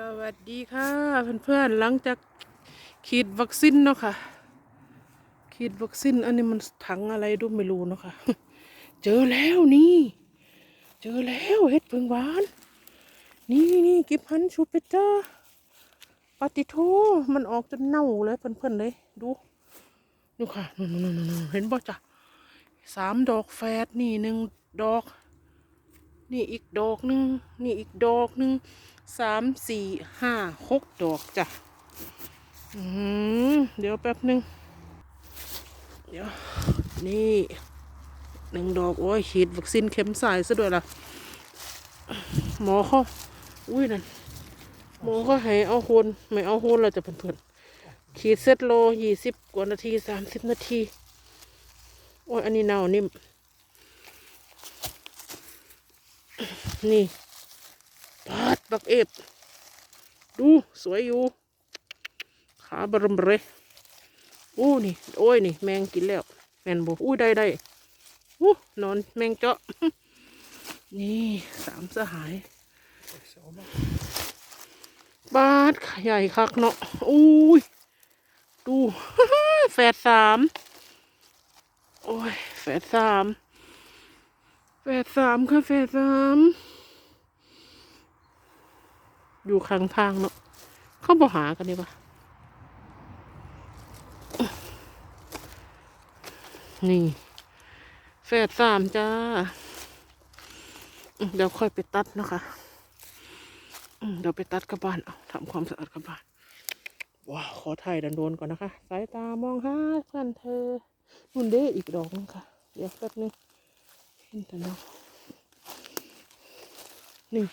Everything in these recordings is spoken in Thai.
สวัสดีค่ะเพื่อนๆหลังจากฉีดวัคซีนเนาะค่ะฉีดวัคซีนอันนี้มันถังอะไรดูไม่รู้เนาะค่ะเจอแล้วนี่ เจอแล้วเห็ดเพิงหวาน นี่นี่กิบหันชูเปเจอร์ปาติโทมันออกจนเน่าเลยเพื่อนๆเลยดูดูค่ะนู่นๆๆๆเห็นบ่จ้ะสามดอกแฝดนี่หนึ่งดอก นี่อีกดอกหนึ่งนี่อีกดอกหนึ่งสามสี่ห้าหกดอกจ้ะเดี๋ยวแป๊บหนึ่งเดี๋ยว นี่หนึ่งดอก โอ้ยฉีดวัคซีนเข็มสายซะด้วยล่ะ หมอเขาอุ้ยนั่น หมอเขาให้เอาโคนไม่เอาโคนเราจะเพื่อนๆขีดเซตโลยี่สิบกว่านาทีสามสิบนาที โอ้ยอันนี้เน่านิ่ม นี่ปาดบักเอฟดูสวยอยู่ ขาบรมเรอู้นี่ โอ้ยนี่ แมงกินแล้ว แมนบอู้ได้ได้อู้นอนแมงเจาะ นี่สามสหายบาดใหญ่คักเนาะอุ้ยดูแฝดสามโอ้ยแฝดสามแฝดสามค่ะแฝดสาม อยู่ข้างทางเนาะเขาบอหากันดีปะนี่แฝดสามจ้า เดี๋ยวค่อยไปตัดนะคะเดี๋ยวไปตัดกระบานเอาทำความสะอาดกระบานว้าวขอถ่ายดันโดนก่อนนะคะ สายตามองหาเพื่อนเธอนุ่นเด้อีกดอกนึงค่ะ เดี๋ยวแป๊บนึงเห็นแต่เนาะนี่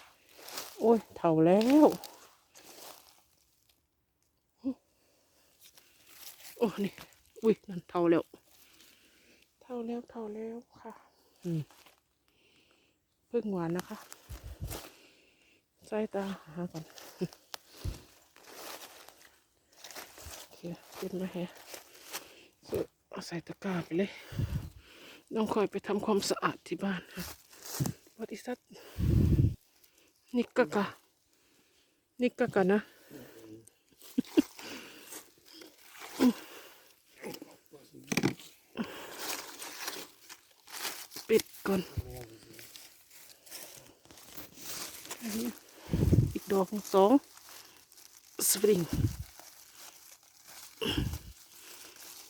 โอ้ยเถ่าแล้วโอ้นี่อุ้ยนั่นเท่าแล้วเท่าแล้วเท่าแล้วค่ะ อืมเพิ่งหวานนะคะใส่ตาหาก่อนโอเคเป็นมาแฮะเอาใส่ตะกร้าไปเลย ต้องคอยไปทำความสะอาดที่บ้านค่ะบริษัท นิกกะกะนิกกะกะนะปิดก่อนอันนี้อีกดอกสองสปริง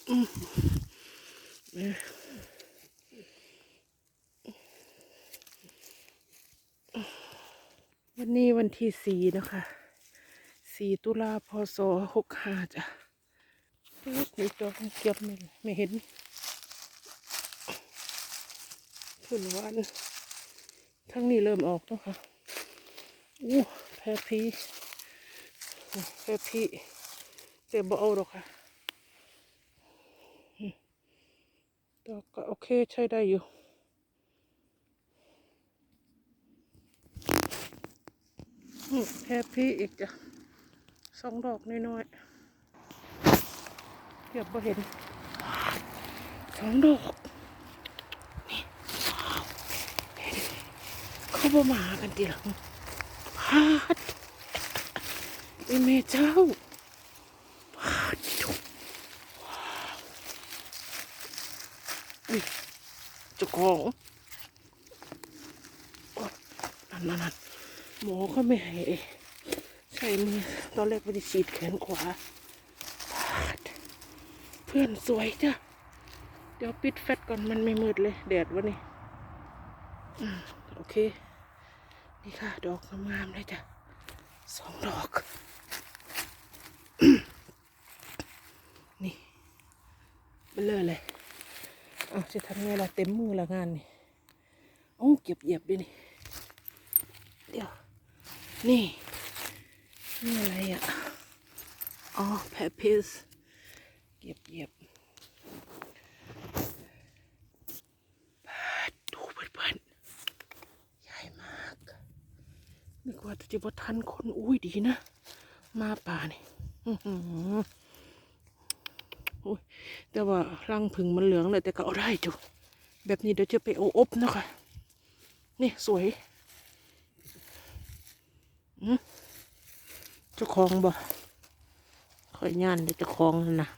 อืมเอ๊ะ วันนี้วันที่สี่นะคะสี่ตุลาพศหกห้าจ้ะเอ๊ะนี่ดอเก็บไม่ไม่เห็นขึ้นวันทั้งนี้เริ่มออกแล้วค่ะอู้แพรพีแพรพีแต่บ่เอาหรอกค่ะดอกก็โอเคใช้ได้อยู่ อืม แพรพีอีกจ้ะสองดอกน้อยๆเกือบบ่เห็นสองดอกเขาบ่มากันทีหลังพาดไอเมเจ้าพาดจุกอุ้ยจ้าของอันนั่นนั่น หมอก็ไม่ให้ใช้มือตอนแรกไปฉีดแขนขวาพาดเพื่อนสวยจ้ะ เดี๋ยวปิดแฟตก่อนมันไม่มืดเลย แดดวะนี่โอเค นี่ค่ะ ดอกงามๆเลยจ้ะสองดอก นี่เบลอเลยเอาจะทำไงล่ะเต็มมือละงานนี่โอ้เก็บเหยียบดินี่ นี่ นี่อะไรอะ อ๋อแพปพิสเก็บเหยียบดูเพื่อนๆ ใหญ่มากนึกว่าจะบทันคน อุ้ยดีนะ มาป่านี่อุ้ยแต่ว่ารังผึ่งมันเหลืองเลยแต่ก็เอาได้จูแบบนี้เดี๋ยวจะไปเอาอบนะคะนี่สวย จ้าของบ่คอยย่านเดี๋ยวเจ้าของนั่นนะ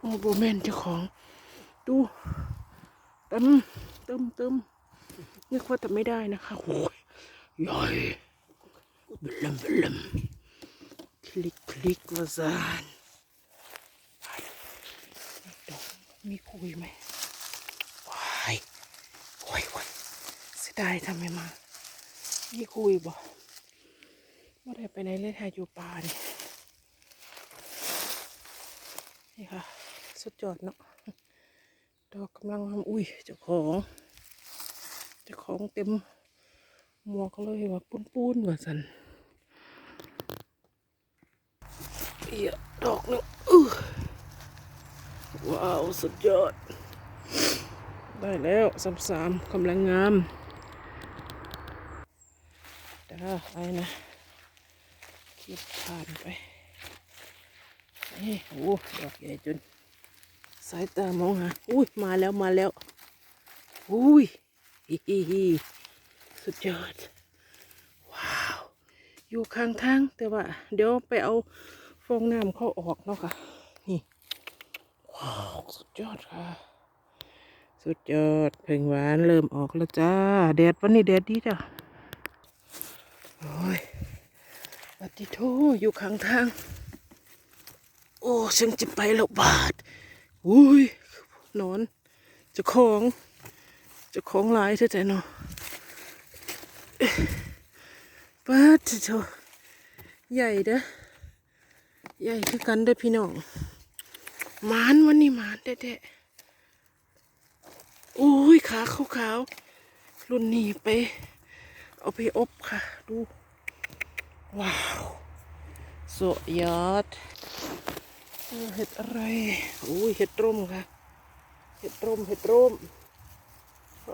โอ้โบแมนเจ้าของ ดูเติมเติมเติมนึกว่าแต่ไม่ได้นะคะโอ้ยใหญ่ เบลมเบลมคลิกคลิกวาซานดอกมีคุยไหมวายโอ้ยโอ้ยเสียดายทำไมมา มีคุยบ่ว่าได้ไปไหนเลยถ่ายอยู่ป่านี่นี่ค่ะ สุดยอดเนาะ ดอกกำลังทำอุ้ยเจ้าของ เจ้าของเต็มหมวกเลยว่าปุ้นปุ้นๆว่าสัน เอียดอกหนึงว้าว สุดยอด ได้แล้วสามสามกำลังงามเด้อไปนะคิดผ่านไปนี่โอ้ดอกใหญ่จน สายตามองหาอุ้ย มาแล้วมาแล้ว อุ้ยฮิฮิฮิสุดยอด ว้าว อยู่ข้างทางแต่ว่า เดี๋ยวไปเอา ฟองน้ำเข้าออกเนาะค่ะ นี่ว้าวสุดยอดค่ะ สุดยอดเพ่งหวานเริ่มออกแล้วจ้าแดดวันนี้แดดดีจ้ะโอ้ยปฏิโทอยู่ข้างทาง โอ้ฉันจะไปแล้วบาทอุ้ยนอนจะของจะของลายเท่าใจเนาะป้าดโถใหญ่เด้อ ใหญ่คือกันเด้อพี่น้องหมานวันนี้หมานแท้ๆอุ้ยขาขาวๆรุ่นนี้ไป เอาไปอบค่ะ ดู ว้าวสุดยอดเห็ดอะไรอุ้ยเห็ดร่มค่ะ เห็ดร่มเห็ดร่ม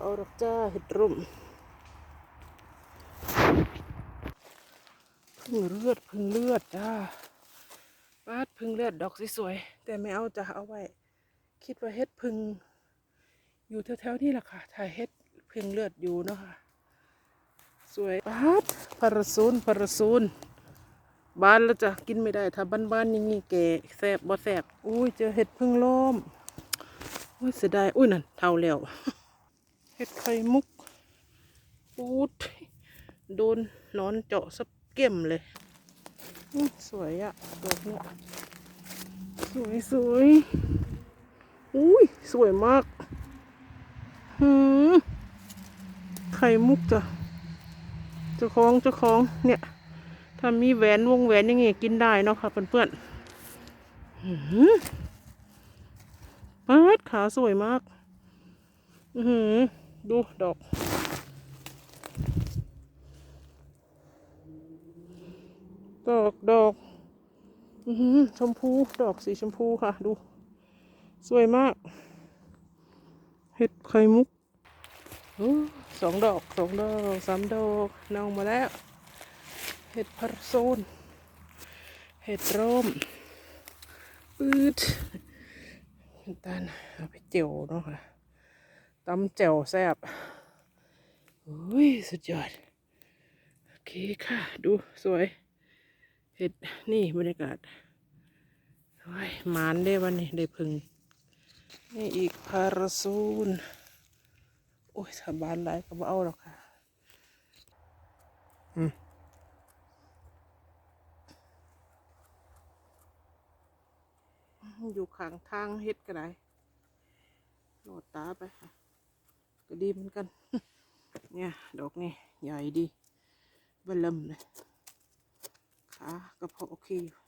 เอาดอกจ้าเห็ดร่มพึ่งเลือดพึ่งเลือดจ้า ปาดพึ่งเลือดดอกสวยๆแต่ไม่เอาจะเอาไว้ คิดว่าเห็ดพึ่งอยู่แถวๆนี่แหละค่ะถ่ายเห็ดพึ่งเลือดอยู่เนาะค่ะ สวยปาดพาราซูนพาราซูนบ้านแล้วจะกินไม่ได้ถ้าบ้านบ้านๆอย่างงี้แก่แสบบ่แสบอุ้ยเจอเห็ดพึ่งล้มอุ้ยเสียดายอุ้ยนั่นเท่าแล้วเห็ดไข่มุกปูดโดนนอนเจาะสับเก็มเลย สวยอะดอกเนี้ยสวยสวยอุ้ยสวยมากหืมไข่มุกจ้ะเจ้าของเจ้าของเนี่ย ถ้ามีแหวนวงแหวนอยังไงกินได้เนาะค่ะเพื่อนๆอื้อหือเปิดขาสวยมาก อือหือดูดอก ดอกดอกชมพูดอกสีชมพูค่ะ ดู สวยมาก เห็ดไข่มุกสองดอกสองดอกสามดอกนองมาแล้ว เห็ดพารโซน เห็ดร่มปืดตาลเอาไปเจียวเนาะค่ะตำเจียวแซ่บอุ้ย สุดยอด โอเคค่ะ ดูสวย เห็ดนี่บรรยากาศโอ้ยหมานได้วันนี้ได้พึ่งนี่อีกพาราโซนโอ้ยถ้าบานหลายก็บ่เอาหรอกค่ะอยู่ข้างทางเฮ็ดก็ได้โหลดตาไปค่ะ ก็ดีเหมือนกัน เนี่ย ดอกนี่ใหญ่ดีเบลมเลย ขาก็พอโอเคอยู่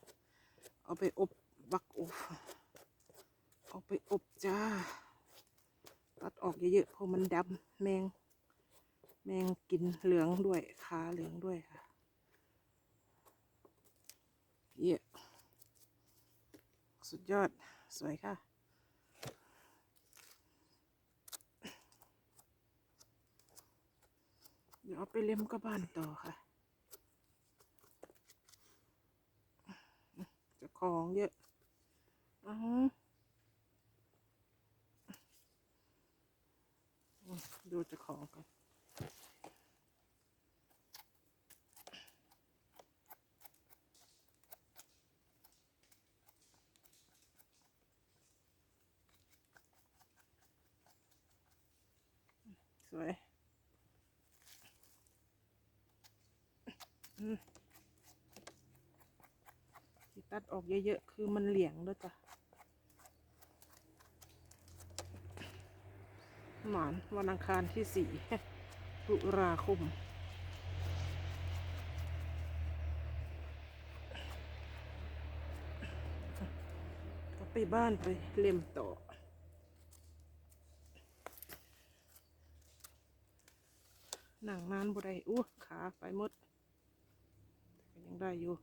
เอาไปอบบักอบเอาไปอบจ้า ตัดออกเยอะๆเพราะมันดำแมง แมงกินเหลืองด้วยขาเหลืองด้วยค่ะเยี่ยสุดยอดสวยค่ะเดี๋ยวเอาไปเล็มกับบานต่อค่ะ ของเยอะอ๋อดูจ้าของกันสวย อืม นัดออกเยอะๆ คือมันเหลี่ยงด้วยจ้ะหมานวันอังคารที่สี่ตุลาคมก็ไปบ้านไปเล่มต่อหนังนานบ่ได้อู้ขาไปหมดยังได้อยู่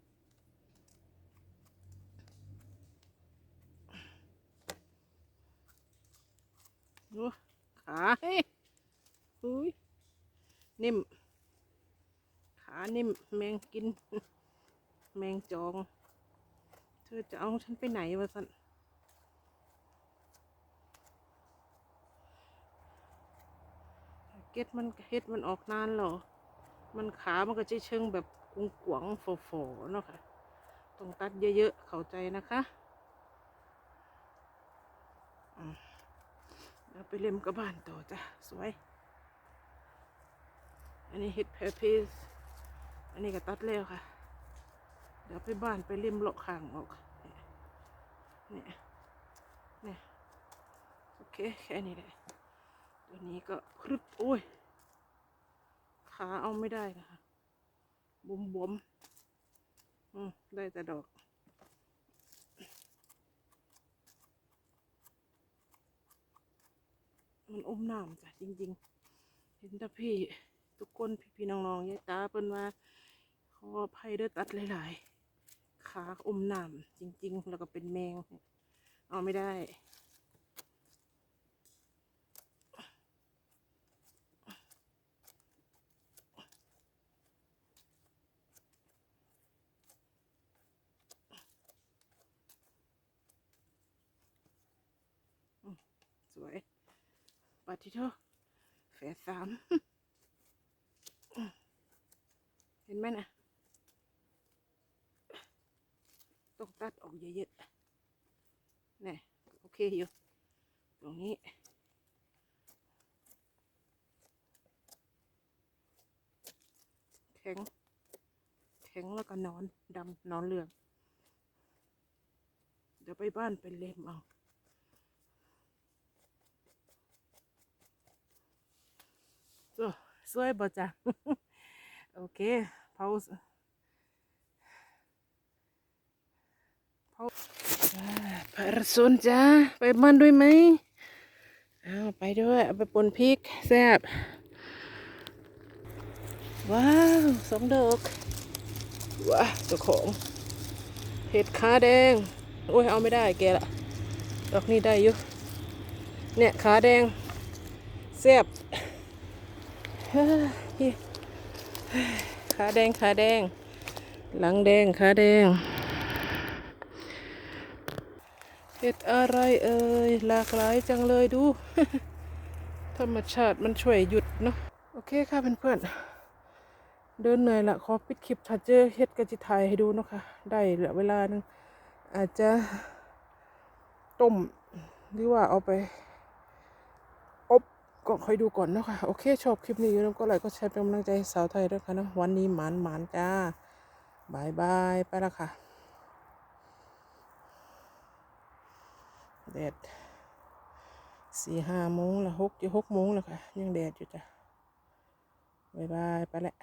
โอ้ขาเฮ้ยอุ้ยนิ่ม ขานิ่มแมงกิน แมงจอง เธอจะเอาฉันไปไหนวะสันเก็ดมันเฮ็ดมันออกนานเหรอ มันขามันก็จะเชิงแบบกวงกวงๆฝอๆเนาะค่ะ ต้องตัดเยอะๆ เข้าใจนะคะอืม แล้วไปเล่มกับบ้านต่อจ้ะ สวย อันนี้เห็ดเพอร์เพสอันนี้ก็ตัดแล้วค่ะ เดี๋ยวไปบ้านไปเล่มเลาะข้างออกเนี่ยเนี่ยโอเค แค่นี้แหละ ตัวนี้ก็พรึบโอ้ย ขาเอาไม่ได้นะคะบวมบวมๆอืมได้แต่ดอก มันอมน้ำจ้ะจริง ๆ เห็นแต่พี่ทุกคนพี่ๆน้องๆยายตาเปิ้นว่าขออภัยด้วยตัดหลาย ๆ ขาอมน้ำจริง ๆ แล้วก็เป็นแมงเอาไม่ได้ สวย ปาทิโทแฝดสามเห็นไหมนะต้องตัดออกเยอะๆนี่โอเคอยู่ ตรงนี้แข็งแข็งแล้วก็นอนดำนอนเหลืองเดี๋ยวไปบ้านไปเล็มเอา So, สวยบ่จ้ะโอเค pause pause พาราซุนจ้าไปบ้านด้วยไหมอ้าวไปด้วยเอาไปปนพริกแซ่บว้าวสองดอกว้าเจ้าของเห็ดขาแดง โอ้ยเอาไม่ได้แกละดอกนี้ได้อยู่เนี่ยขาแดงแซ่บ ขาแดงขาแดง หลังแดงขาแดงเห็ดอะไรเอ่ยหลากหลายจังเลยดู ธรรมชาติมันช่วยหยุดเนาะโอเคค่ะเพื่อนๆเดินเหนื่อยละขอปิดคลิปถ้าเจอเห็ดกระจิไทยให้ดูเนาะค่ะได้เหลือเวลานึงอาจจะต้มหรือว่าเอาไป ก็คอยดูก่อนเนาะค่ะ โอเคชอบคลิปนี้อยู่แล้วก็ไลค์ก็แชร์เป็นกำลังใจให้สาวไทยด้วยค่ะเนาะวันนี้หมานหมานจ้าบายบายไปละค่ะแดดสี่ห้าโมงละหกจะหกโมงแล้วค่ะ ยังแดดอยู่จ้ะบายบายไปละ